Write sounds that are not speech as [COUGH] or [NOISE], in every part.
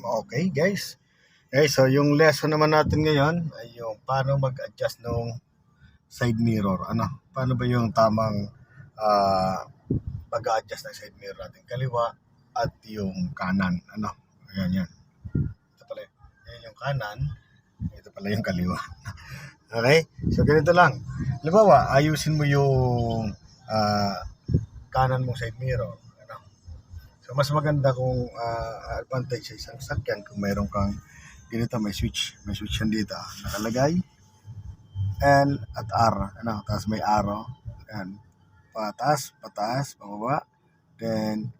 Okay, guys. Okay, so yung lesson naman natin ngayon ay yung paano mag-adjust ng side mirror. Ano? Paano ba yung tamang ah, pag-adjust ng side mirror natin? Kaliwa at yung kanan. Ano? Ayan, yan. Ito pala. Ayan yung kanan. Ito pala yung kaliwa. [LAUGHS] okay? So, ganito lang. Halimbawa, ayusin mo yung ah, kanan mong side mirror. Ano? So mas maganda kung ah, advantage sa isang sakyan kung mayroon kang dito may switch, may switch yan dito ah, nakalagay L at R, ano, tapos may arrow, yan, pataas, pataas, pababa, then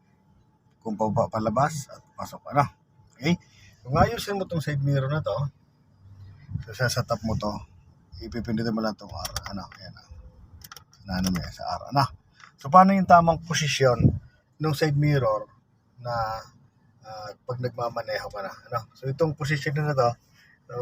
kung pababa palabas at pasok, ano, okay? Kung ayusin mo tong side mirror na to, so sa setup mo to, ipipindutin mo lang tong R, ano, yan, ah. ano yan, sa R, ano. So paano yung tamang posisyon ng side mirror na ah, pag nagmamaneho ka na. Ano? So itong position na to, so,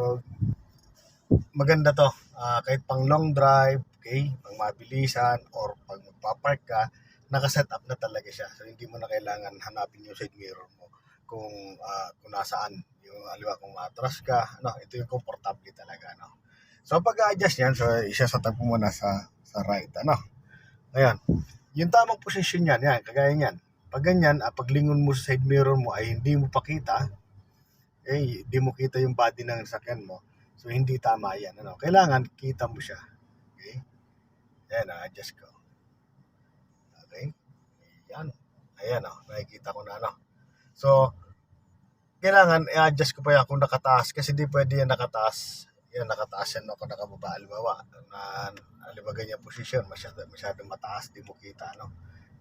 maganda to. Ah, kahit pang long drive, okay, pang mabilisan, or pag magpapark ka, nakaset up na talaga siya. So hindi mo na kailangan hanapin yung side mirror mo kung ah, kung nasaan yung aliwa kung matras ka, ano, ito yung komportable talaga, no. So pag adjust yan, so isa sa tagpo muna sa sa right, ano. Ayan. Yung tamang posisyon yan, yan, kagaya niyan. Pag ganyan, ah, paglingon mo sa side mirror mo ay hindi mo pakita, eh, hindi mo kita yung body ng sakyan mo. So, hindi tama yan. Ano? Kailangan, kita mo siya. Okay? Ayan, ah, adjust ko. Okay? Ayan. Ayan, oh, nakikita ko na, ano. So, kailangan, i-adjust ko pa yan kung nakataas. Kasi di pwede yan nakataas. Yan, nakataas yan ako nakababa. Alibawa, na, alibawa ganyan posisyon. Masyado, masyado mataas, di mo kita, ano.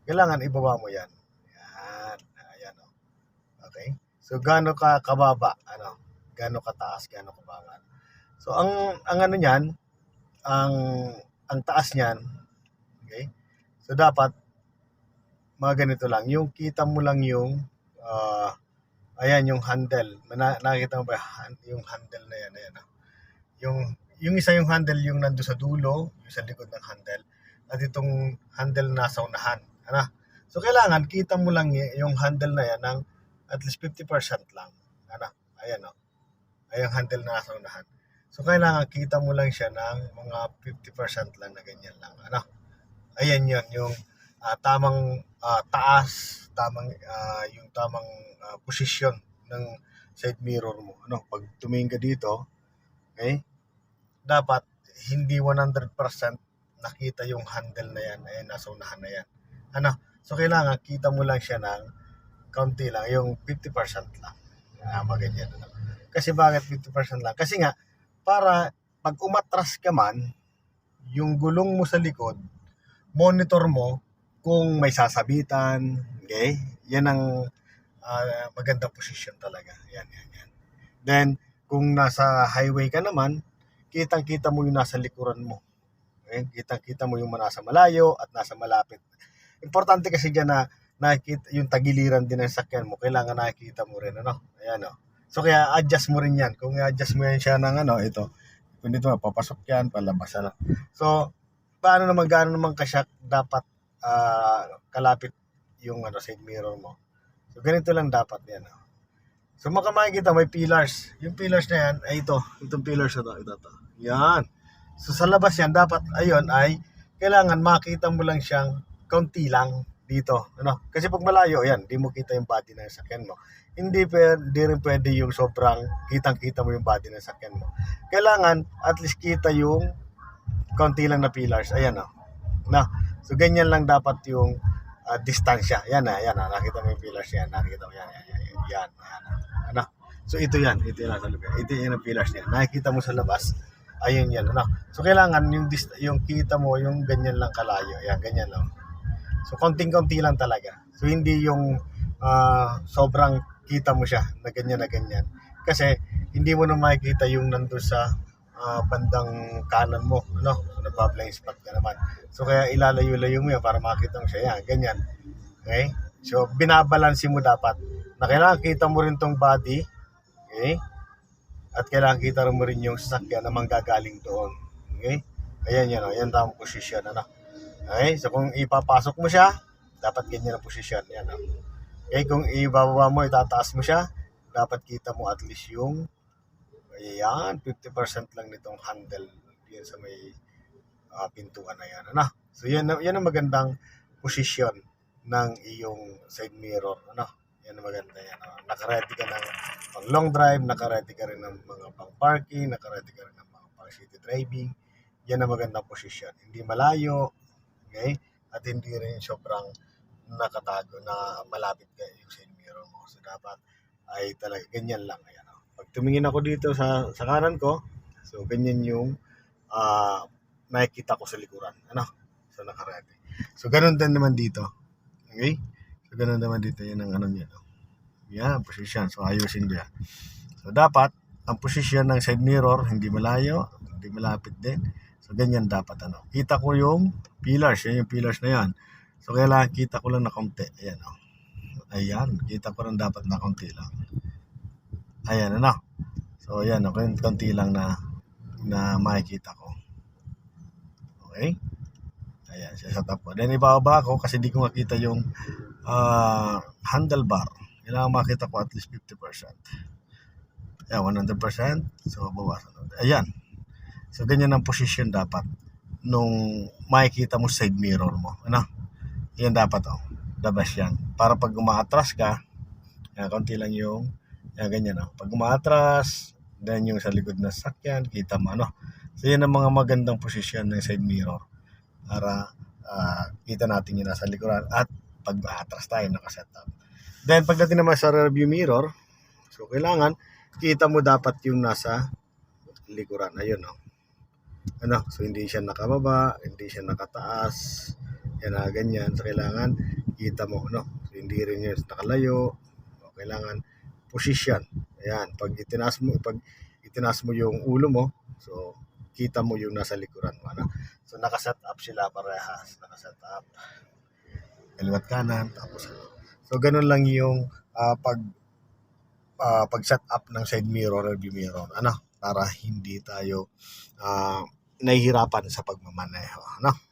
Kailangan, ibaba mo yan. Yan. Ayan, oh. Okay? So, gaano ka kababa, ano, gaano kataas, gaano kababa. So, ang, ang ano niyan, ang, ang taas niyan, okay? So, dapat, mga ganito lang, yung kita mo lang yung, ah, ayan, yung handle. Na, nakikita mo ba, yung handle na yan, ayan, oh. Yung, yung isa yung handle yung nando sa dulo, yung sa likod ng handle, at itong handle na nasa unahan. Ano? So, kailangan, kita mo lang yung handle na yan ng at least 50% lang. Ano? Ayan o. Ayan handle na nasa unahan. So, kailangan kita mo lang siya ng mga 50% lang na ganyan lang. Ano? Ayan yun, yung ah, tamang ah, taas, tamang, ah, yung tamang ah, posisyon ng side mirror mo. Ano? Pag tumingin ka dito, okay? Dapat hindi 100% nakita yung handle na yan. Ayan, nasa unahan na yan. Ano? So, kailangan kita mo lang siya ng kaunti lang, yung 50% lang. Ah, maganyan. Ano? Kasi bakit 50% lang? Kasi nga, para pag umatras ka man, yung gulong mo sa likod, monitor mo kung may sasabitan, okay? Yan ang ah, magandang posisyon talaga. Yan, yan, yan. Then, kung nasa highway ka naman, kitang-kita mo yung nasa likuran mo. Okay? Kitang-kita mo yung nasa malayo at nasa malapit. Importante kasi dyan na nakikita yung tagiliran din ng sakyan mo, kailangan nakikita mo rin, ano? Ayan, oh. So, kaya adjust mo rin yan. Kung i-adjust mo yan siya ng, ano, ito, kung dito, papasok yan, palabas, ano. So, paano naman, gaano naman kasya dapat ah, kalapit yung, ano, side mirror mo. So, ganito lang dapat yan, oh. So, maka makikita, may pillars. Yung pillars na yan, ay ito. Itong pillars na to, ito, to. Yan. So, sa labas yan, dapat, ayun, ay, kailangan makita mo lang siyang kaunti lang dito. Ano? Kasi pag malayo, yan, di mo kita yung body ng sakyan mo. Hindi, pwede, di rin pwede yung sobrang kitang-kita mo yung body ng sakyan mo. Kailangan, at least kita yung kaunti lang na pillars. Ayan, oh. Na, so, ganyan lang dapat yung ah, distansya. Yan na, yan na. Nakita mo yung pillars yan. Nakita mo yan, yan, yan, yan. yan, yan. Ano? So, ito yan. Ito yan sa lugar. Ito yan ang pillars niya. Nakikita mo sa labas. Ayun yan. Ano? So, kailangan yung, yung kita mo, yung ganyan lang kalayo. Yan, ganyan lang. So, konting-konti lang talaga. So, hindi yung ah, sobrang kita mo siya na ganyan na ganyan. Kasi, hindi mo na makikita yung nandun sa ah, bandang kanan mo. Ano? So, nagpa-blind spot ka naman. So, kaya ilalayo-layo mo yan para makita mo siya. Yan, ganyan. Okay? So, binabalansin mo dapat na kailangan kita mo rin tong body. Okay? At kailangan kita mo rin yung sasakyan na manggagaling doon. Okay? Ayan yan, oh. Yan tamang posisyon. Ano? Okay? So, kung ipapasok mo siya, dapat ganyan ang posisyon. Yan, oh. Okay? Kung ibababa mo, itataas mo siya, dapat kita mo at least yung ayan, 50% lang nitong handle yan sa may ah, pintuan na yan. Ano? So yan, yan ang magandang posisyon ng iyong side mirror. Ano? Yan ang maganda yan. Ano? Nakaready ka ng pang long drive, nakaready ka rin ng mga pang parking, nakaready ka rin ng mga pang city driving. Yan ang magandang posisyon. Hindi malayo, okay? At hindi rin sobrang nakatago na malapit ka yung side mirror mo. So dapat ay talaga ganyan lang. Ayan, oh. Pag tumingin ako dito sa, sa kanan ko, so ganyan yung ah nakikita ko sa likuran. Ano? So nakaready. So ganun din naman dito. Okay? So ganun naman dito. Yan ang ano niya. No? Yan, position. So ayusin yan. So dapat, ang posisyon ng side mirror, hindi malayo, hindi malapit din. So ganyan dapat ano. Kita ko yung pillars. Yan yung pillars na yan. So kailangan kita ko lang na konti. Ayan oh. Ayan. Kita ko lang dapat na konti lang. Ayan ano. So ayan oh. Konti lang na na makikita ko. Okay? Ayan, set up ko. Then ibababa ko kasi di ko makita yung ah, handlebar. Kailangan makita ko at least 50%. Ayan, 100%. So, bawasan. Ayan. So, ganyan ang position dapat nung makikita mo side mirror mo. Ano? Yan dapat oh. The best yan. Para pag umaatras ka, yan, konti lang yung, yan, ganyan oh. Pag umaatras, then yung sa likod na sakyan, kita mo ano. So, yan ang mga magandang posisyon ng side mirror para ah, kita natin yung nasa likuran at pag maatras tayo nakaset up. Then pagdating naman sa rear view mirror, so kailangan kita mo dapat yung nasa likuran. Ayun oh. Ano, so hindi siya nakababa, hindi siya nakataas. Yan na ganyan. So kailangan kita mo no. So, hindi rin yun nakalayo. So, kailangan position. Ayan, pag itinaas mo pag itinaas mo yung ulo mo, so kita mo yung nasa likuran mo. Ano? So nakaset up sila parehas. Nakaset up. Kaliwat kanan. Tapos ano. So ganun lang yung ah, pag ah, pag set up ng side mirror or view mirror. Ano? Para hindi tayo ah, nahihirapan sa pagmamaneho. Okay?